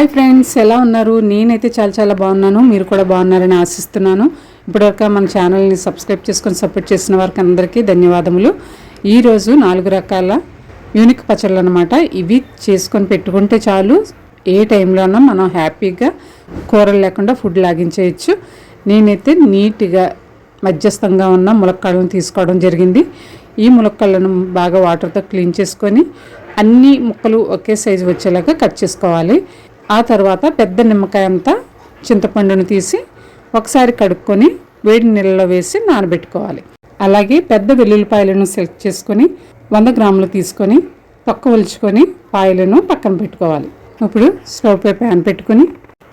Hi friends ఎలా ఉన్నారు? నేనైతే చాలా చాలా బాగున్నాను. మీరు కూడా బాగున్నారని ఆశిస్తున్నాను. ఇప్పటివరకు మన ఛానల్ని సబ్స్క్రైబ్ చేసుకొని సపోర్ట్ చేసిన వారికి అందరికీ ధన్యవాదములు. ఈరోజు నాలుగు రకాల యూనిక్ పచ్చళ్ళు అనమాట ఇవి చేసుకొని పెట్టుకుంటే చాలు ఏ టైంలోనో మనం హ్యాపీగా కూరలు లేకుండా ఫుడ్ లాగించేయచ్చు. నేనైతే నీట్గా మధ్యస్థంగా ఉన్న ములక్కాడలను తీసుకోవడం జరిగింది. ఈ ములక్కాళ్ళను బాగా వాటర్తో క్లీన్ చేసుకొని అన్ని ముక్కలు ఒకే సైజు వచ్చేలాగా కట్ చేసుకోవాలి. ఆ తర్వాత పెద్ద నిమ్మకాయ అంతా చింతపండును తీసి ఒకసారి కడుక్కొని వేడి నీళ్ళలో వేసి నానబెట్టుకోవాలి. అలాగే పెద్ద వెల్లుల్లిపాయలను సెలెక్ట్ చేసుకొని వంద గ్రాములు తీసుకొని తొక్క ఒలుచుకొని పాయలను పక్కన పెట్టుకోవాలి. ఇప్పుడు స్టవ్ పై ప్యాన్ పెట్టుకొని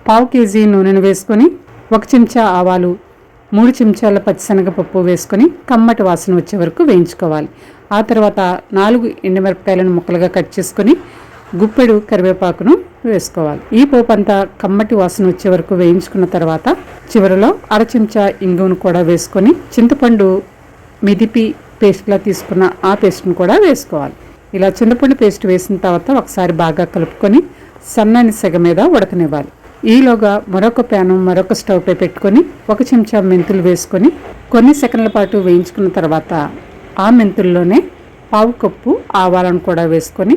పావు కేజీ నూనెను వేసుకొని ఒక చెంచా ఆవాలు మూడు చెంచాల పచ్చిశనగపప్పు వేసుకొని కమ్మటి వాసన వచ్చే వరకు వేయించుకోవాలి. ఆ తర్వాత నాలుగు ఎండుమిరపకాయలను ముక్కలుగా కట్ చేసుకొని గుప్పెడు కరివేపాకును వేసుకోవాలి. ఈ పోపు అంతా కమ్మటి వాసన వచ్చే వరకు వేయించుకున్న తర్వాత చివరిలో అర చెంచా ఇంగువను కూడా వేసుకొని చింతపండు మిదిపి పేస్ట్లా తీసుకున్న ఆ పేస్ట్ను కూడా వేసుకోవాలి. ఇలా చింతపండు పేస్ట్ వేసిన తర్వాత ఒకసారి బాగా కలుపుకొని సన్నని సెగ మీద ఉడకనివ్వాలి. ఈలోగా మరొక ప్యాను మరొక స్టవ్పై పెట్టుకొని ఒక చెంచా మెంతులు వేసుకొని కొన్ని సెకండ్ల పాటు వేయించుకున్న తర్వాత ఆ మెంతుల్లోనే పావు కప్పు ఆవాలను కూడా వేసుకొని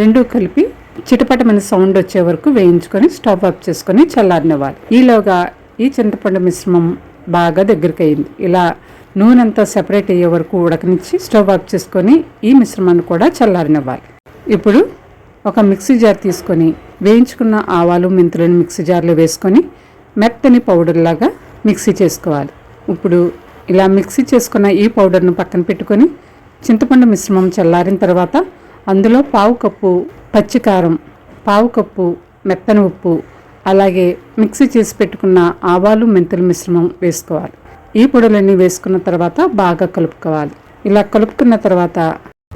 రెండూ కలిపి చిటపటమైన సౌండ్ వచ్చే వరకు వేయించుకొని స్టవ్ ఆఫ్ చేసుకొని చల్లారనివ్వాలి. ఈలోగా ఈ చింతపండు మిశ్రమం బాగా దగ్గరికి అయింది ఇలా నూనె అంతా సెపరేట్ అయ్యే వరకు ఉడకనిచ్చి స్టవ్ ఆఫ్ చేసుకొని ఈ మిశ్రమాన్ని కూడా చల్లారనివ్వాలి. ఇప్పుడు ఒక మిక్సీ జార్ తీసుకొని వేయించుకున్న ఆవాలు మెంతులను మిక్సీ జార్లో వేసుకొని మెత్తని పౌడర్లాగా మిక్సీ చేసుకోవాలి. ఇప్పుడు ఇలా మిక్సీ చేసుకున్న ఈ పౌడర్ను పక్కన పెట్టుకొని చింతపండు మిశ్రమం చల్లారిన తర్వాత అందులో పావు కప్పు పచ్చికారం పావు కప్పు మెత్తని ఉప్పు అలాగే మిక్సీ చేసి పెట్టుకున్న ఆవాలు మెంతుల మిశ్రమం వేసుకోవాలి. ఈ పొడులన్నీ వేసుకున్న తర్వాత బాగా కలుపుకోవాలి. ఇలా కలుపుకున్న తర్వాత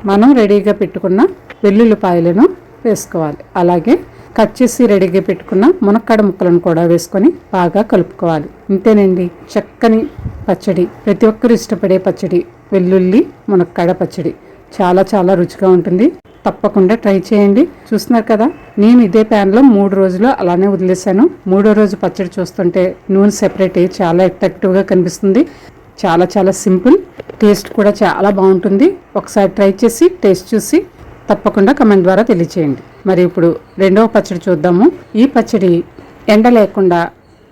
మనం రెడీగా పెట్టుకున్న వెల్లుల్లిపాయలను వేసుకోవాలి. అలాగే కట్ చేసి రెడీగా పెట్టుకున్న మునక్కాడ ముక్కలను కూడా వేసుకొని బాగా కలుపుకోవాలి. ఇంతేనండి. చక్కని పచ్చడి. ప్రతి ఒక్కరు ఇష్టపడే పచ్చడి. వెల్లుల్లి మునక్కాడ పచ్చడి. చాలా చాలా రుచిగా ఉంటుంది. తప్పకుండా ట్రై చేయండి. చూస్తున్నారు కదా నేను ఇదే ప్యాన్లో మూడు రోజులు అలానే వదిలేశాను. మూడో రోజు పచ్చడి చూస్తుంటే నూనె సెపరేట్ అయ్యి చాలా అట్రాక్టివ్గా కనిపిస్తుంది. చాలా చాలా సింపుల్ టేస్ట్ కూడా చాలా బాగుంటుంది. ఒకసారి ట్రై చేసి టేస్ట్ చూసి తప్పకుండా కమెంట్ ద్వారా తెలియచేయండి. మరి ఇప్పుడు రెండవ పచ్చడి చూద్దాము. ఈ పచ్చడి ఎండ లేకుండా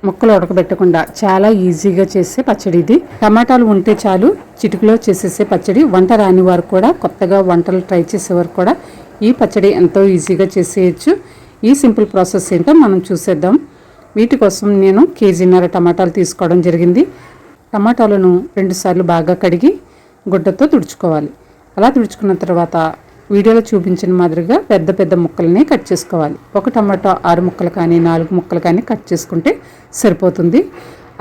ముక్కలు ఉడకబెట్టకుండా చాలా ఈజీగా చేసే పచ్చడి ఇది. టమాటాలు ఉంటే చాలు చిటికలో చేసేసే పచ్చడి వంట రాని వారు కూడా కొత్తగా వంటలు ట్రై చేసేవారు కూడా ఈ పచ్చడి ఎంతో ఈజీగా చేసేయచ్చు. ఈ సింపుల్ ప్రాసెస్ ఏంటో మనం చూసేద్దాం. వీటి కోసం నేను కేజీన్నర టమాటాలు తీసుకోవడం జరిగింది. టమాటాలను రెండుసార్లు బాగా కడిగి గుడ్డతో తుడుచుకోవాలి. అలా తుడుచుకున్న తర్వాత వీడియోలో చూపించిన మాదిరిగా పెద్ద పెద్ద ముక్కల్ని కట్ చేసుకోవాలి. ఒక టమాటో ఆరు ముక్కలు కానీ నాలుగు ముక్కలు కానీ కట్ చేసుకుంటే సరిపోతుంది.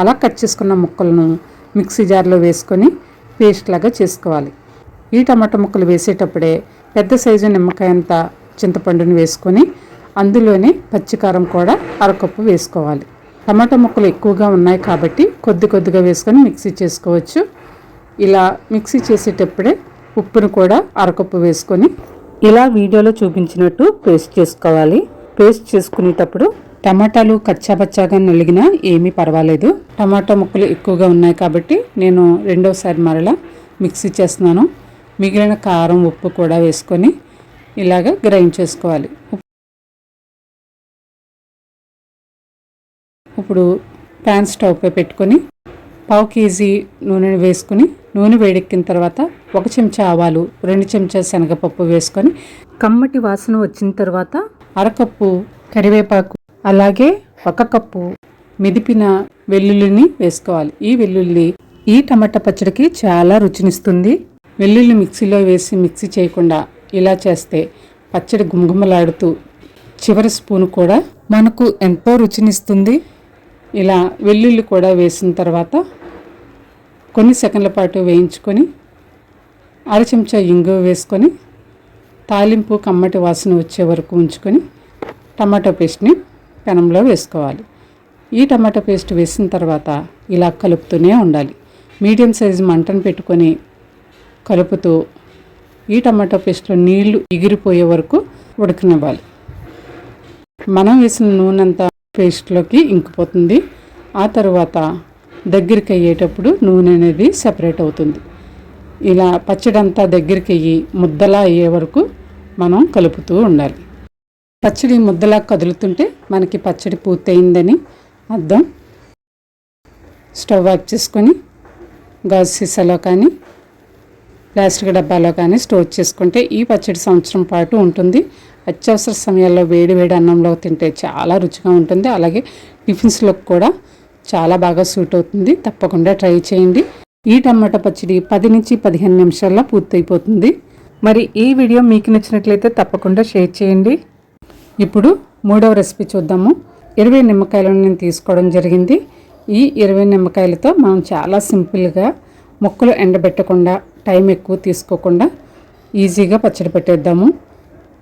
అలా కట్ చేసుకున్న ముక్కలను మిక్సీ జార్లో వేసుకొని పేస్ట్ లాగా చేసుకోవాలి. ఈ టమాటో ముక్కలు వేసేటప్పుడే పెద్ద సైజు నిమ్మకాయ అంత చింతపండుని వేసుకొని అందులోనే పచ్చికారం కూడా అరకప్పు వేసుకోవాలి. టమాటా ముక్కలు ఎక్కువగా ఉన్నాయి కాబట్టి కొద్ది కొద్దిగా వేసుకొని మిక్సీ చేసుకోవచ్చు. ఇలా మిక్సీ చేసేటప్పుడే ఉప్పును కూడా అరకప్పు వేసుకొని ఇలా వీడియోలో చూపించినట్టు పేస్ట్ చేసుకోవాలి. పేస్ట్ చేసుకునేటప్పుడు టమాటాలు కచ్చాబచ్చాగా నలిగినా ఏమీ పర్వాలేదు. టమాటా ముక్కలు ఎక్కువగా ఉన్నాయి కాబట్టి నేను రెండోసారి మరలా మిక్సీ చేస్తున్నాను. మిగిలిన కారం ఉప్పు కూడా వేసుకొని ఇలాగ గ్రైండ్ చేసుకోవాలి. ఇప్పుడు ప్యాన్ స్టవ్పై పెట్టుకొని పావు కేజీ నూనె వేసుకుని నూనె వేడెక్కిన తర్వాత ఒక చెంచా ఆవాలు రెండు చెంచా శనగపప్పు వేసుకొని కమ్మటి వాసన వచ్చిన తర్వాత అరకప్పు కరివేపాకు అలాగే ఒక కప్పు మెదిపిన వెల్లుల్లిని వేసుకోవాలి. ఈ వెల్లుల్లి ఈ టమాటా పచ్చడికి చాలా రుచినిస్తుంది. వెల్లుల్లి మిక్సీలో వేసి మిక్సీ చేయకుండా ఇలా చేస్తే పచ్చడి గుమగుమలాడుతూ చివరి స్పూన్ కూడా మనకు ఎంతో రుచినిస్తుంది. ఇలా వెల్లుల్లి కూడా వేసిన తర్వాత కొన్ని సెకండ్ల పాటు వేయించుకొని అర చెంచా ఇంగువ వేసుకొని తాలింపు కమ్మటి వాసన వచ్చే వరకు ఉంచుకొని టమాటో పేస్ట్ని పెనంలో వేసుకోవాలి. ఈ టమాటో పేస్ట్ వేసిన తర్వాత ఇలా కలుపుతూనే ఉండాలి. మీడియం సైజు మంటను పెట్టుకొని కలుపుతూ ఈ టమాటో పేస్ట్లో నీళ్ళు ఎగిరిపోయే వరకు ఉడకనివ్వాలి. మనం వేసిన నూనె అంతా పేస్ట్లోకి ఇంకిపోతుంది. ఆ తర్వాత దగ్గరికి అయ్యేటప్పుడు నూనె అనేది సపరేట్ అవుతుంది. ఇలా పచ్చడి అంతా దగ్గరికి అయ్యి ముద్దలా అయ్యే వరకు మనం కలుపుతూ ఉండాలి. పచ్చడి ముద్దలా కదులుతుంటే మనకి పచ్చడి పూర్తయిందని అర్థం. స్టవ్ ఆఫ్ చేసుకొని గాజు సీసాలో కానీ ప్లాస్టిక్ డబ్బాలో కానీ స్టోర్ చేసుకుంటే ఈ పచ్చడి సంవత్సరం పాటు ఉంటుంది. అత్యవసర సమయాల్లో వేడి వేడి అన్నంలో తింటే చాలా రుచిగా ఉంటుంది. అలాగే టిఫిన్స్లో కూడా చాలా బాగా సూట్ అవుతుంది. తప్పకుండా ట్రై చేయండి. ఈ టమాటా పచ్చడి పది నుంచి పదిహేను నిమిషాల్లో పూర్తయిపోతుంది. మరి ఈ వీడియో మీకు నచ్చినట్లయితే తప్పకుండా షేర్ చేయండి. ఇప్పుడు మూడవ రెసిపీ చూద్దాము. ఇరవై నిమ్మకాయలను నేను తీసుకోవడం జరిగింది. ఈ ఇరవై నిమ్మకాయలతో మనం చాలా సింపుల్గా ముక్కలు ఎండబెట్టకుండా టైం ఎక్కువ తీసుకోకుండా ఈజీగా పచ్చడి పెట్టేద్దాము.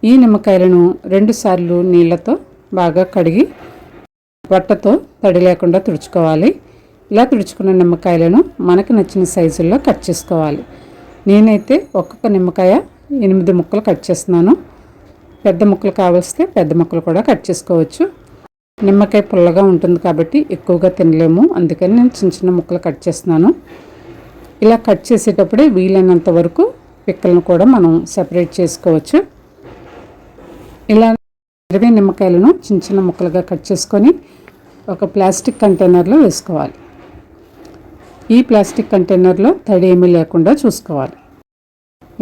ఈ నిమ్మకాయలను రెండుసార్లు నీళ్ళతో బాగా కడిగి బట్టతో తడి లేకుండా తుడుచుకోవాలి. ఇలా తుడుచుకున్న నిమ్మకాయలను మనకు నచ్చిన సైజుల్లో కట్ చేసుకోవాలి. నేనైతే ఒక్కొక్క నిమ్మకాయ ఎనిమిది ముక్కలు కట్ చేస్తున్నాను. పెద్ద ముక్కలు కావలిస్తే పెద్ద ముక్కలు కూడా కట్ చేసుకోవచ్చు. నిమ్మకాయ పుల్లగా ఉంటుంది కాబట్టి ఎక్కువగా తినలేము. అందుకని నేను చిన్న చిన్న ముక్కలు కట్ చేస్తున్నాను. ఇలా కట్ చేసేటప్పుడే వీలైనంత వరకు పిక్కలను కూడా మనం సెపరేట్ చేసుకోవచ్చు. ఇలా ఇరవై నిమ్మకాయలను చిన్న చిన్న ముక్కలుగా కట్ చేసుకొని ఒక ప్లాస్టిక్ కంటైనర్లో వేసుకోవాలి. ఈ ప్లాస్టిక్ కంటైనర్లో తడి ఏమీ లేకుండా చూసుకోవాలి.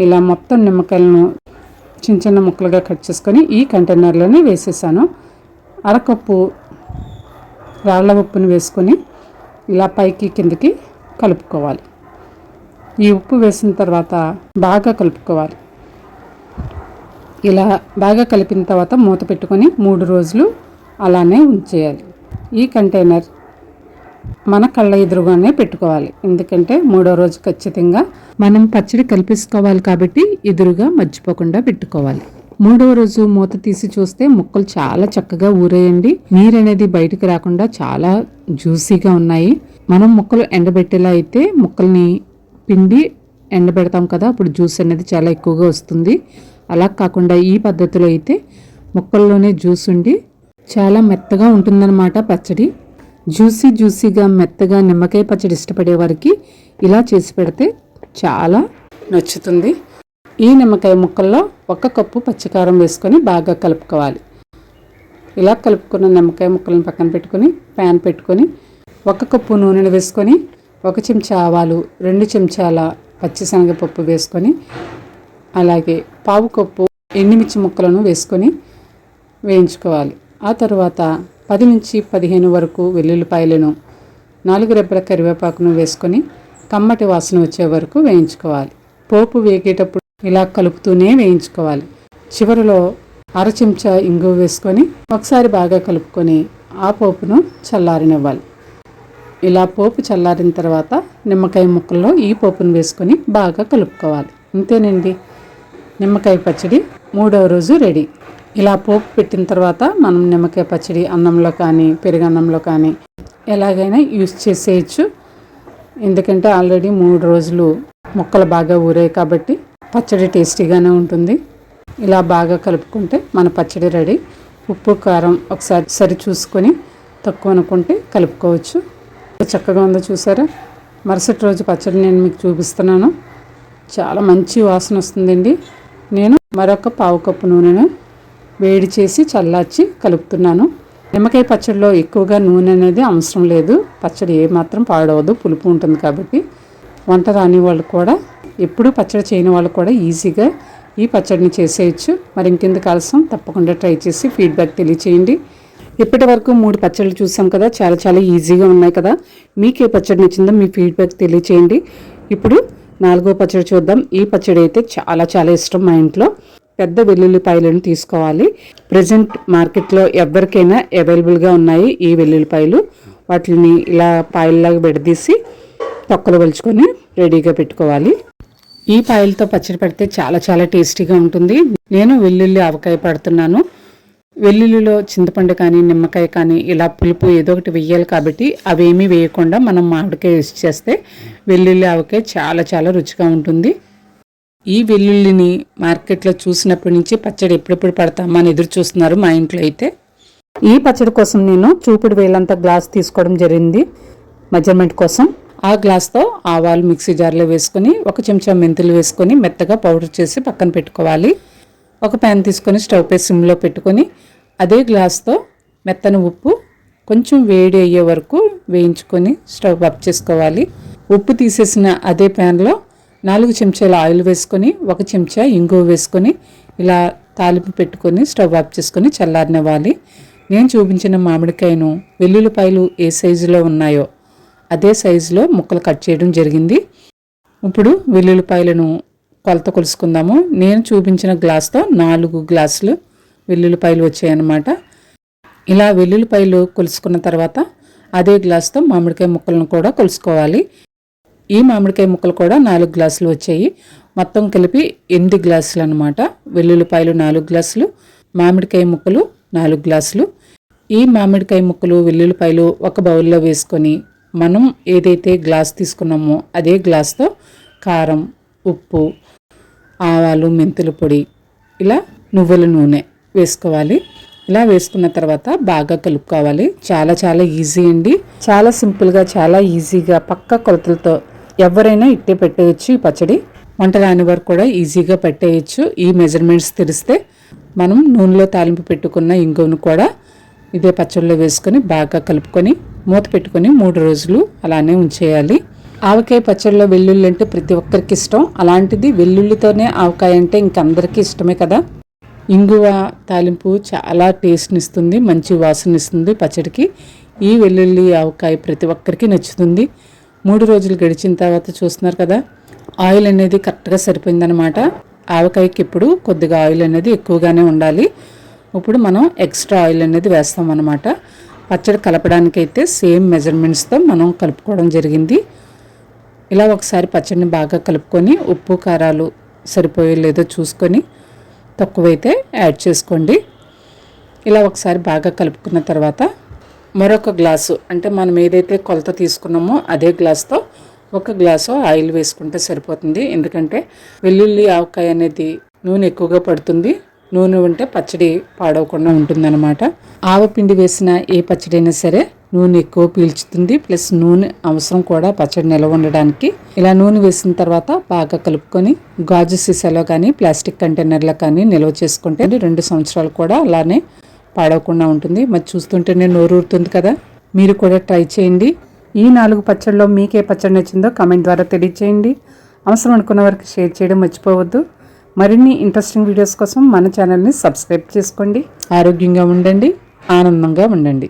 ఇలా మొత్తం నిమ్మకాయలను చిన్న చిన్న ముక్కలుగా కట్ చేసుకొని ఈ కంటైనర్లోనే వేసేసాను. అరకప్పు రాళ్ళ ఉప్పుని వేసుకొని ఇలా పైకి కిందకి కలుపుకోవాలి. ఈ ఉప్పు వేసిన తర్వాత బాగా కలుపుకోవాలి. ఇలా బాగా కలిపిన తర్వాత మూత పెట్టుకొని మూడు రోజులు అలానే ఉంచేయాలి. ఈ కంటైనర్ మన కళ్ళ ఎదురుగానే పెట్టుకోవాలి. ఎందుకంటే మూడో రోజు ఖచ్చితంగా మనం పచ్చడి కలిపేసుకోవాలి కాబట్టి ఎదురుగా మర్చిపోకుండా పెట్టుకోవాలి. మూడవ రోజు మూత తీసి చూస్తే ముక్కలు చాలా చక్కగా ఊరేయండి. నీరు అనేది బయటకు రాకుండా చాలా జ్యూసీగా ఉన్నాయి. మనం ముక్కలు ఎండబెట్టేలా అయితే ముక్కల్ని పిండి ఎండబెడతాం కదా అప్పుడు జ్యూస్ అనేది చాలా ఎక్కువగా వస్తుంది. అలా కాకుండా ఈ పద్ధతిలో అయితే ముక్కల్లోనే జ్యూస్ ఉండి చాలా మెత్తగా ఉంటుందన్నమాట పచ్చడి. జ్యూసీ జ్యూసీగా మెత్తగా నిమ్మకాయ పచ్చడి ఇష్టపడే వారికి ఇలా చేసి పెడితే చాలా నచ్చుతుంది. ఈ నిమ్మకాయ ముక్కల్లో ఒక కప్పు పచ్చికారం వేసుకొని బాగా కలుపుకోవాలి. ఇలా కలుపుకున్న నిమ్మకాయ ముక్కలను పక్కన పెట్టుకొని ప్యాన్ పెట్టుకొని ఒక కప్పు నూనెను వేసుకొని ఒక చెంచా ఆవాలు రెండు చెంచాల పచ్చిశనగపప్పు వేసుకొని అలాగే పావు కప్పు ఎండుమిర్చి ముక్కలను వేసుకొని వేయించుకోవాలి. ఆ తర్వాత పది నుంచి పదిహేను వరకు వెల్లుల్లిపాయలను నాలుగు రెబ్బల కరివేపాకును వేసుకొని కమ్మటి వాసన వచ్చే వరకు వేయించుకోవాలి. పోపు వేగేటప్పుడు ఇలా కలుపుతూనే వేయించుకోవాలి. చివరిలో అర చెంచా ఇంగువ వేసుకొని ఒకసారి బాగా కలుపుకొని ఆ పోపును చల్లారనివ్వాలి. ఇలా పోపు చల్లారిన తర్వాత నిమ్మకాయ ముక్కల్లో ఈ పోపును వేసుకొని బాగా కలుపుకోవాలి. అంతేనండి. నిమ్మకాయ పచ్చడి మూడవ రోజు రెడీ. ఇలా పోపు పెట్టిన తర్వాత మనం నిమ్మకాయ పచ్చడి అన్నంలో కానీ పెరుగన్నంలో కానీ ఎలాగైనా యూస్ చేసేయచ్చు. ఎందుకంటే ఆల్రెడీ మూడు రోజులు ముక్కలు బాగా ఊరాయి కాబట్టి పచ్చడి టేస్టీగానే ఉంటుంది. ఇలా బాగా కలుపుకుంటే మన పచ్చడి రెడీ. ఉప్పు కారం ఒకసారి సరి చూసుకొని తక్కువ అనుకుంటే కలుపుకోవచ్చు. చక్కగా ఉందో చూసారా? మరుసటి రోజు పచ్చడి నేను మీకు చూపిస్తున్నాను. చాలా మంచి వాసన వస్తుందండి. నేను మరొక పావు కప్పు నూనెను వేడి చేసి చల్లార్చి కలుపుతున్నాను. నిమ్మకాయ పచ్చడిలో ఎక్కువగా నూనె అనేది అవసరం లేదు. పచ్చడి ఏమాత్రం పాడవదు. పులుపు ఉంటుంది కాబట్టి. వంట రాని వాళ్ళు కూడా ఎప్పుడూ పచ్చడి చేయని వాళ్ళు కూడా ఈజీగా ఈ పచ్చడిని చేసేయచ్చు. మరి ఇంకెందుకు ఆలస్యం? తప్పకుండా ట్రై చేసి ఫీడ్బ్యాక్ తెలియచేయండి. ఇప్పటి వరకు మూడు పచ్చళ్ళు చూసాం కదా చాలా చాలా ఈజీగా ఉన్నాయి కదా. మీకు ఏ పచ్చడి నచ్చిందో మీ ఫీడ్బ్యాక్ తెలియచేయండి. ఇప్పుడు నాలుగో పచ్చడి చూద్దాం. ఈ పచ్చడి అయితే చాలా చాలా ఇష్టం మా ఇంట్లో. పెద్ద వెల్లుల్లిపాయలను తీసుకోవాలి. ప్రజెంట్ మార్కెట్లో ఎవరికైనా అవైలబుల్గా ఉన్నాయి ఈ వెల్లుల్లిపాయలు. వాటిని ఇలా పాయల్లాగా విడదీసి తొక్కలు వలుచుకొని రెడీగా పెట్టుకోవాలి. ఈ పాయలతో పచ్చడి పెడితే చాలా చాలా టేస్టీగా ఉంటుంది. నేను వెల్లుల్లి ఆవకాయ పడుతున్నాను. వెల్లుల్లిలో చింతపండు కానీ నిమ్మకాయ కానీ ఇలా పులుపు ఏదో ఒకటి వెయ్యాలి కాబట్టి అవేమీ వేయకుండా మనం మామిడికాయ యూస్ చేస్తే వెల్లుల్లి ఆవకాయ చాలా చాలా రుచిగా ఉంటుంది. ఈ వెల్లుల్లిని మార్కెట్లో చూసినప్పటి నుంచి పచ్చడి ఎప్పుడెప్పుడు పడతామా అని ఎదురు చూస్తున్నారు మా ఇంట్లో అయితే. ఈ పచ్చడి కోసం నేను చూపుడు వేలంత గ్లాస్ తీసుకోవడం జరిగింది. మెజర్మెంట్ కోసం ఆ గ్లాస్తో ఆవాలు మిక్సీ జార్లో వేసుకొని ఒక చెంచా మెంతులు వేసుకొని మెత్తగా పౌడర్ చేసి పక్కన పెట్టుకోవాలి. ఒక ప్యాన్ తీసుకొని స్టవ్ పై సిమ్లో పెట్టుకొని అదే గ్లాస్తో మెత్తని ఉప్పు కొంచెం వేడి అయ్యే వరకు వేయించుకొని స్టవ్ ఆఫ్ చేసుకోవాలి. ఉప్పు తీసేసిన అదే ప్యాన్లో నాలుగు చెంచాల ఆయిల్ వేసుకొని ఒక చెంచా ఇంగువ వేసుకొని ఇలా తాలింపు పెట్టుకొని స్టవ్ ఆఫ్ చేసుకొని చల్లారనివ్వాలి. నేను చూపించిన మామిడికాయను వెల్లుల్లిపాయలు ఏ సైజులో ఉన్నాయో అదే సైజులో ముక్కలు కట్ చేయడం జరిగింది. ఇప్పుడు వెల్లుల్లిపాయలను కొలత కొలుసుకుందాము. నేను చూపించిన గ్లాస్తో నాలుగు గ్లాసులు వెల్లుల్లిపాయలు వచ్చాయన్నమాట. ఇలా వెల్లుల్లిపాయలు కొలుసుకున్న తర్వాత అదే గ్లాస్తో మామిడికాయ ముక్కలను కూడా కొలుసుకోవాలి. ఈ మామిడికాయ ముక్కలు కూడా నాలుగు గ్లాసులు వచ్చాయి. మొత్తం కలిపి ఎనిమిది గ్లాసులు అనమాట వెల్లుల్లిపాయలు నాలుగు గ్లాసులు మామిడికాయ ముక్కలు నాలుగు గ్లాసులు. ఈ మామిడికాయ ముక్కలు వెల్లుల్లిపాయలు ఒక బౌల్లో వేసుకొని మనం ఏదైతే గ్లాస్ తీసుకున్నామో అదే గ్లాస్తో కారం ఉప్పు ఆవాలు మెంతుల పొడి ఇలా నువ్వుల నూనె వేసుకోవాలి. ఇలా వేసుకున్న తర్వాత బాగా కలుపుకోవాలి. చాలా చాలా ఈజీ అండి. చాలా సింపుల్గా చాలా ఈజీగా పక్క కొలతలతో ఎవరైనా ఇట్టే పెట్టేయచ్చు ఈ పచ్చడి. వంట రాని వరకు కూడా ఈజీగా పెట్టేయచ్చు. ఈ మెజర్మెంట్స్ తెలిస్తే మనం నూనెలో తాలింపు పెట్టుకున్న ఇంగువను కూడా ఇదే పచ్చళ్ళలో వేసుకొని బాగా కలుపుకొని మూత పెట్టుకొని మూడు రోజులు అలానే ఉంచేయాలి. ఆవకాయ పచ్చడిలో వెల్లుల్లి అంటే ప్రతి ఒక్కరికి ఇష్టం. అలాంటిది వెల్లుల్లితోనే ఆవకాయ అంటే ఇంకందరికీ ఇష్టమే కదా. ఇంగువ తాలింపు చాలా టేస్ట్ని ఇస్తుంది మంచి వాసన ఇస్తుంది పచ్చడికి. ఈ వెల్లుల్లి ఆవకాయ ప్రతి ఒక్కరికి నచ్చుతుంది. మూడు రోజులు గడిచిన తర్వాత చూస్తున్నారు కదా ఆయిల్ అనేది కరెక్ట్గా సరిపోయిందనమాట ఆవకాయకి ఇప్పుడు కొద్దిగా ఆయిల్ అనేది ఎక్కువగానే ఉండాలి. ఇప్పుడు మనం ఎక్స్ట్రా ఆయిల్ అనేది వేస్తాం అనమాట పచ్చడి కలపడానికైతే సేమ్ మెజర్మెంట్స్తో మనం కలుపుకోవడం జరిగింది. ఇలా ఒకసారి పచ్చడిని బాగా కలుపుకొని ఉప్పు కారాలు సరిపోయే లేదో చూసుకొని తక్కువైతే యాడ్ చేసుకోండి. ఇలా ఒకసారి బాగా కలుపుకున్న తర్వాత మరొక గ్లాసు అంటే మనం ఏదైతే కొలత తీసుకున్నామో అదే గ్లాస్తో ఒక గ్లాసు ఆయిల్ వేసుకుంటే సరిపోతుంది. ఎందుకంటే వెల్లుల్లి ఆవకాయ అనేది నూనె ఎక్కువగా పడుతుంది. నూనె ఉంటే పచ్చడి పాడవకుండా ఉంటుందన్నమాట. ఆవపిండి వేసిన ఏ పచ్చడి అయినా సరే నూనె ఎక్కువ పీల్చుతుంది ప్లస్ నూనె అవసరం కూడా పచ్చడి నిల్వ ఉండడానికి. ఇలా నూనె వేసిన తర్వాత బాగా కలుపుకొని గాజు సీసాలో కానీ ప్లాస్టిక్ కంటైనర్లో కానీ నిల్వ చేసుకుంటే రెండు సంవత్సరాలు కూడా అలానే పాడవకుండా ఉంటుంది. మరి చూస్తుంటేనే నోరు ఊరుతుంది కదా. మీరు కూడా ట్రై చేయండి. ఈ నాలుగు పచ్చళ్ళలో మీకే పచ్చడి నచ్చిందో కామెంట్ ద్వారా తెలియచేయండి. అవసరం అనుకున్న వారికి షేర్ చేయడం మర్చిపోవద్దు. మరిన్ని ఇంట్రెస్టింగ్ వీడియోస్ కోసం మన ఛానల్ని సబ్స్క్రైబ్ చేసుకోండి. ఆరోగ్యంగా ఉండండి. ఆనందంగా ఉండండి.